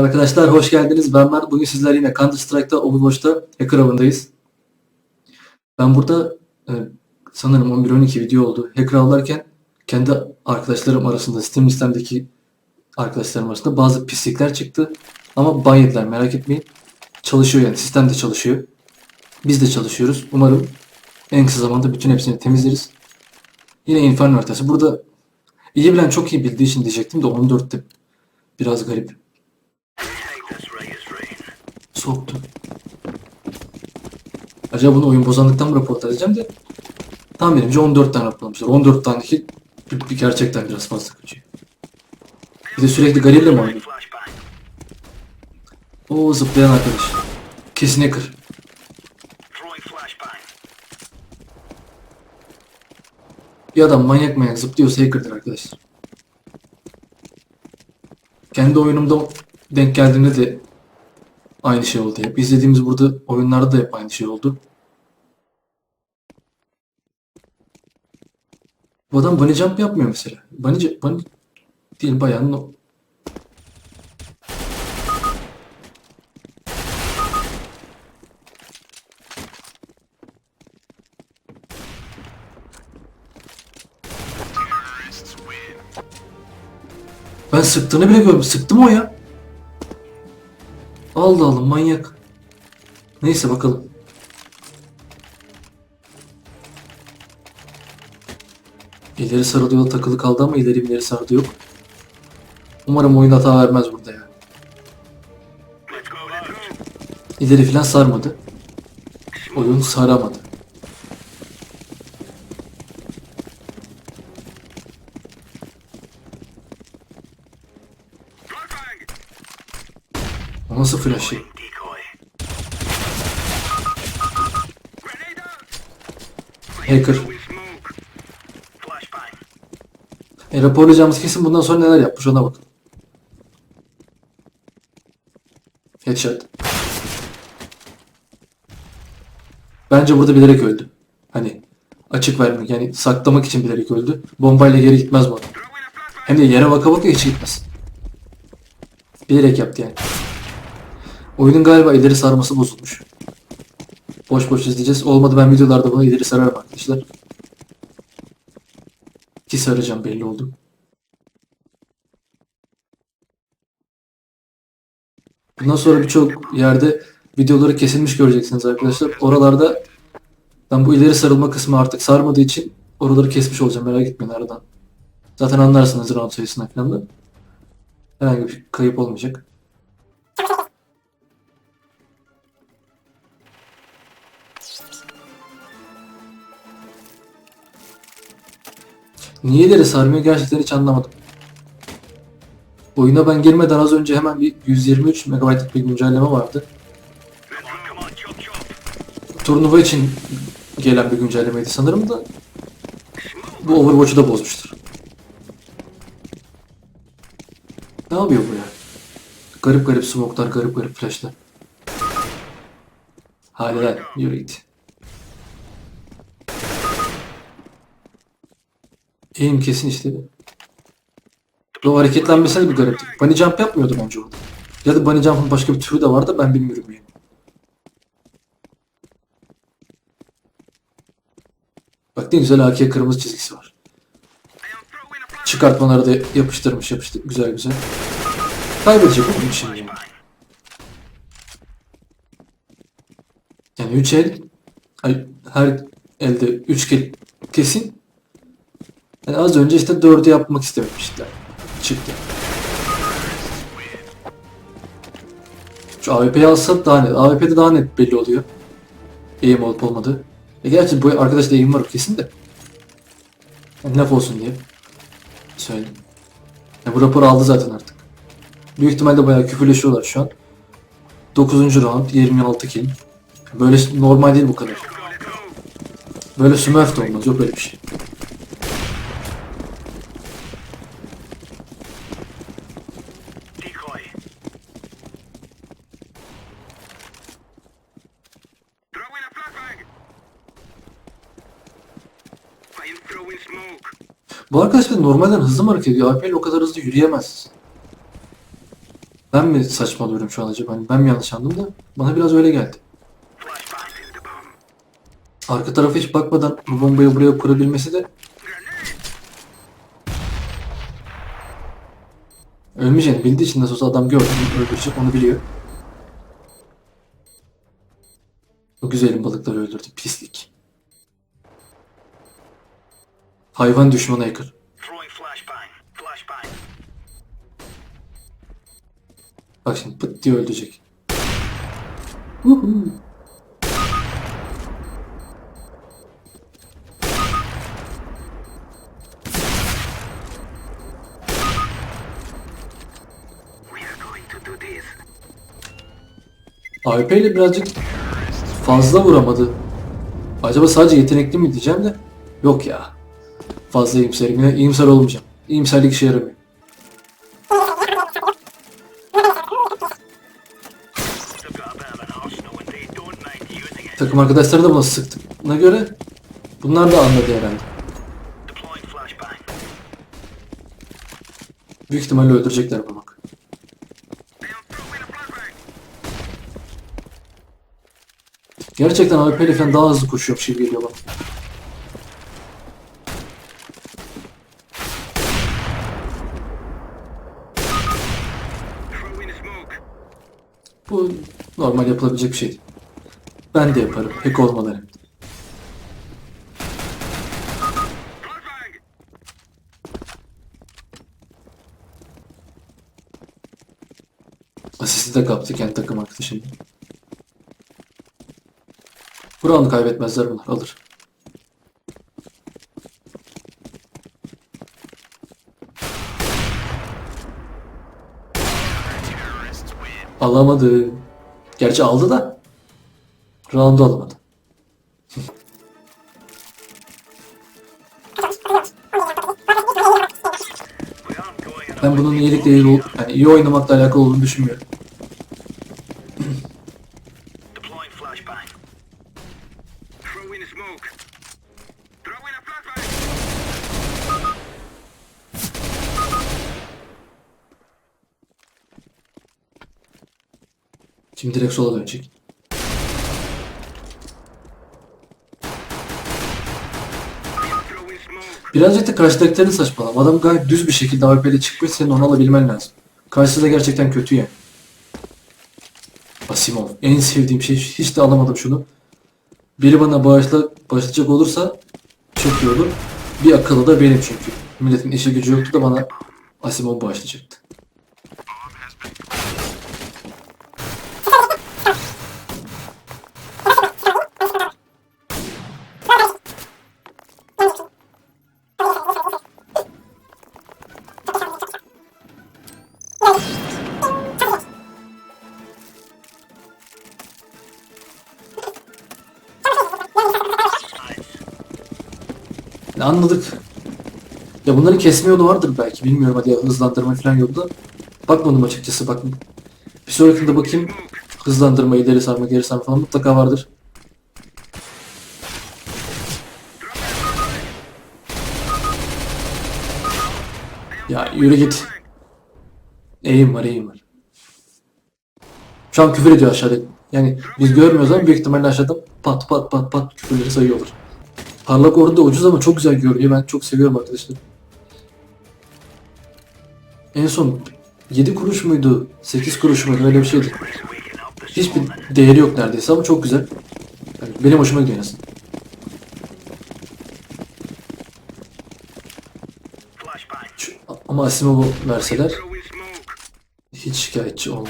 Arkadaşlar hoş geldiniz. Ben Mert. Bugün sizler yine Counter Strike'da Overwatch'ta hacker avındayız. Ben burada e, sanırım 11-12 video oldu. Hacker avlarken kendi arkadaşlarım arasında, Steam listemdeki arkadaşlarım arasında bazı pislikler çıktı. Ama ban yediler merak etmeyin. Çalışıyor yani sistem de çalışıyor. Biz de çalışıyoruz. Umarım en kısa zamanda bütün hepsini temizleriz. Yine Inferno haritası. Burada iyi bilen çok iyi bildiği için diyecektim de 14'te biraz garip. Soktu. Acaba bunu oyun bozanlıktan mı rapor edeceğim de tahminimce 14 tane raporlamışlar. 14 tane ki bir, gerçekten biraz fazla kaçıyor. Bir de sürekli gariple mi oynuyor? Oo zıplayan arkadaş. Kesin hacker. Bir adam manyak manyak zıplıyorsa hacker'dır arkadaşlar. Kendi oyunumda denk geldiğimde de aynı şey oldu hep. İzlediğimiz burada oyunlarda da hep aynı şey oldu. Bu adam bunny jump yapmıyor mesela. Bunny, bunny değil bayağı no. Ben sıktığını bile görmedim. Sıktı mı o ya? Allah Allah manyak. Neyse bakalım. İleri sarılı yol takılı kaldı ama ileri ileri sardı yok. Umarım oyun hata vermez burada ya. İleri filan sarmadı. Oyun saramadı. Nasıl flash ya? Hacker. E, raporlayacağımız kesin bundan sonra neler yapmış ona bakın. Headshot. Bence burada bilerek öldü. Hani açık vermek yani saklamak için bilerek öldü. Bombayla geri gitmez bu adam. Hem de yere baka baka hiç gitmez. Bilerek yaptı yani. Oyunun galiba ileri sarması bozulmuş. Boş boş izleyeceğiz. Olmadı ben videolarda bunu ileri sararım arkadaşlar. Ki saracağım belli oldu. Bundan sonra birçok yerde videoları kesilmiş göreceksiniz arkadaşlar. Oralarda ben bu ileri sarılma kısmı artık sarmadığı için oraları kesmiş olacağım merak etmeyin aradan. Zaten anlarsınız round sayısına falan da. Herhangi bir kayıp olmayacak. Niye ileri sarmıyor gerçekten hiç anlamadım. Oyuna ben girmeden az önce hemen bir 123 MB'lık bir güncelleme vardı. Turnuva için gelen bir güncellemeydi sanırım da bu Overwatch'u da bozmuştur. Ne yapıyor bu ya? Garip garip smoke'lar, garip garip flash'lar. Hadi lan yürü git. Eğim kesin işte. O hareketlenmesine bir garipti. Bunny jump yapmıyordu bence orada. Ya da bunny jump'ın başka bir türü de var da ben bilmiyorum yani. Bak ne güzel AK kırmızı çizgisi var. Çıkartmaları da yapıştırmış yapıştır güzel güzel. Kaybedecek oğlum şimdi yani. Yani 3 el her elde 3 kill kesin. Yani az önce işte 4'ü yapmak istememişler. Çıktı. Şu AWP'yi alsak daha net. AWP'de daha net belli oluyor. Eğim olup olmadı. E gerçi bu arkadaşta eğim var kesin de. Yani laf olsun diye. Söyledim. Ya bu raporu aldı zaten artık. Büyük ihtimalle bayağı küfürleşiyorlar şu an. 9. round 26 kill. Böyle normal değil bu kadar. Böyle smurf de olmaz yok öyle bir şey. Bu arkadaş bir de normalden hızlı mı hareket ediyor? AWP ile o kadar hızlı yürüyemez. Ben mi saçmalıyorum şu an acaba? Hani ben mi yanlış anladım da bana biraz öyle geldi. Arka tarafa hiç bakmadan bu bombayı buraya kurabilmesi de ölmeyeceğini bildiği için nasıl olsa adam gördü öldürecek onu biliyor. O güzelim balıkları öldürdü pislik. Hayvan flashbang. Flashbang. Bak şimdi pıt diye öldürecek. This. AWP ile birazcık fazla vuramadı. Acaba sadece yetenekli mi diyeceğim de yok ya. Fazla iyimserim. Yine iyimser olmayacağım. İyimserlik işe yaramıyor. Takım arkadaşları da buna sıktığına göre bunlar da anladı herhalde. Büyük ihtimalle öldürecekler bunu. Gerçekten AWP ile falan daha hızlı koşuyormuş gibi geliyor bana. Bu normal yapılabilecek bir şey. Ben de yaparım. Hack olmaları. Asisti de kaptı kendi takım arkadaşım. Roundu kaybetmezler bunlar. Alır. Alamadı. Gerçi aldı da. Roundu alamadı. Ben bunun iyilikle iyi, ol- yani iyi oynamakla alakalı olduğunu düşünmüyorum. Şimdi direkt sola dönecek. Birazcık da karşıdakilerin saçmalama. Adam gayet düz bir şekilde AWP'de çıkmış senin onu alabilmen lazım. Karşısı da gerçekten kötü yani. Asimov. En sevdiğim şey hiç de alamadım şunu. Biri bana bağışla, bağışlayacak olursa çok iyi olur. Bir akıllı da benim çünkü. Milletin işi gücü yoktu da bana Asimov bağışlayacaktı. Ne anladık. Ya bunların kesme yolu vardır belki. Bilmiyorum hadi hızlandırma falan yolu da. Bakmadım açıkçası bak. Bir sonrakinde bakayım. Hızlandırma, ileri sarma, geri sarma falan mutlaka vardır. Ya yürü git. Eğim var, eğim var. Şu an küfür ediyor aşağıda. Yani biz görmüyoruz ama büyük ihtimalle aşağıda pat pat pat pat küfürleri sayıyorlar. Parlak orada ucuz ama çok güzel görünüyor. Ben çok seviyorum arkadaşlar. En son 7 kuruş muydu? 8 kuruş muydu? Öyle bir şeydi. Hiçbir değeri yok neredeyse ama çok güzel. Yani benim hoşuma gidiyor. Şu- Ama Asimov'u verseler hiç şikayetçi olmam.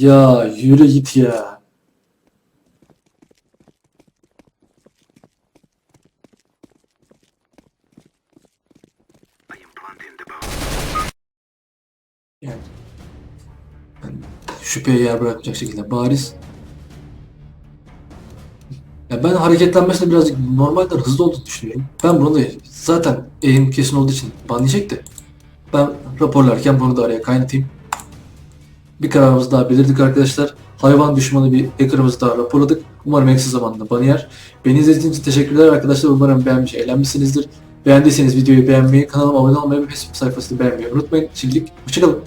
Ya yürü git ya. Yani ben şüpheye yer bırakmayacak şekilde bariz. Ya ben hareketlenmesine birazcık normalden hızlı olduğunu düşünüyorum. Ben bunu da zaten eğim kesin olduğu için banlayacak da ben raporlarken bunu da araya kaynatayım. Bir kararımızı daha belirdik arkadaşlar. hayvan düşmanı bir hacker'ımızı daha raporladık. Umarım en kısa zamanda banı yer. Beni izlediğiniz için teşekkürler arkadaşlar. Umarım beğenmiş, eğlenmişsinizdir. Beğendiyseniz videoyu beğenmeyi, kanalıma abone olmayı ve Facebook sayfasını beğenmeyi unutmayın. Şimdilik hoşçakalın.